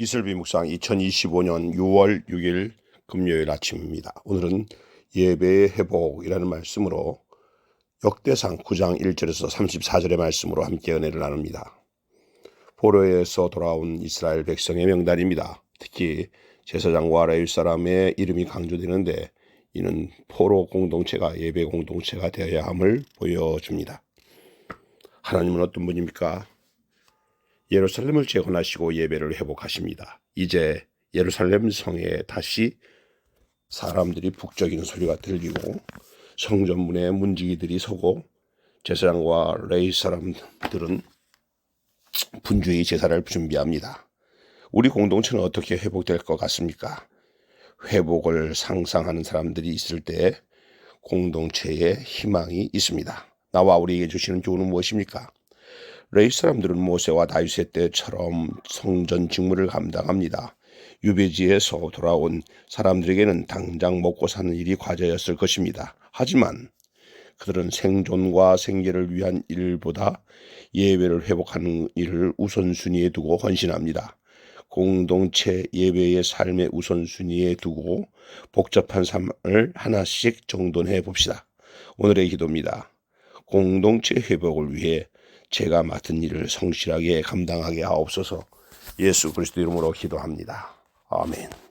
이슬비 묵상 2025년 6월 6일 금요일 아침입니다. 오늘은 예배의 회복이라는 말씀으로 역대상 9장 1절에서 34절의 말씀으로 함께 은혜를 나눕니다. 포로에서 돌아온 이스라엘 백성의 명단입니다. 특히 제사장과 레위 사람의 이름이 강조되는데 이는 포로 공동체가 예배 공동체가 되어야 함을 보여줍니다. 하나님은 어떤 분입니까? 예루살렘을 재건하시고 예배를 회복하십니다. 이제 예루살렘 성에 다시 사람들이 북적이는 소리가 들리고 성전문에 문지기들이 서고 제사장과 레이 사람들은 분주히 제사를 준비합니다. 우리 공동체는 어떻게 회복될 것 같습니까? 회복을 상상하는 사람들이 있을 때 공동체에 희망이 있습니다. 나와 우리에게 주시는 교훈은 무엇입니까? 레이 사람들은 모세와 다윗의 때처럼 성전 직무를 감당합니다. 유배지에서 돌아온 사람들에게는 당장 먹고 사는 일이 과제였을 것입니다. 하지만 그들은 생존과 생계를 위한 일보다 예배를 회복하는 일을 우선순위에 두고 헌신합니다. 공동체 예배의 삶의 우선순위에 두고 복잡한 삶을 하나씩 정돈해 봅시다. 오늘의 기도입니다. 공동체 회복을 위해 제가 맡은 일을 성실하게 감당하게 하옵소서 예수 그리스도 이름으로 기도합니다. 아멘.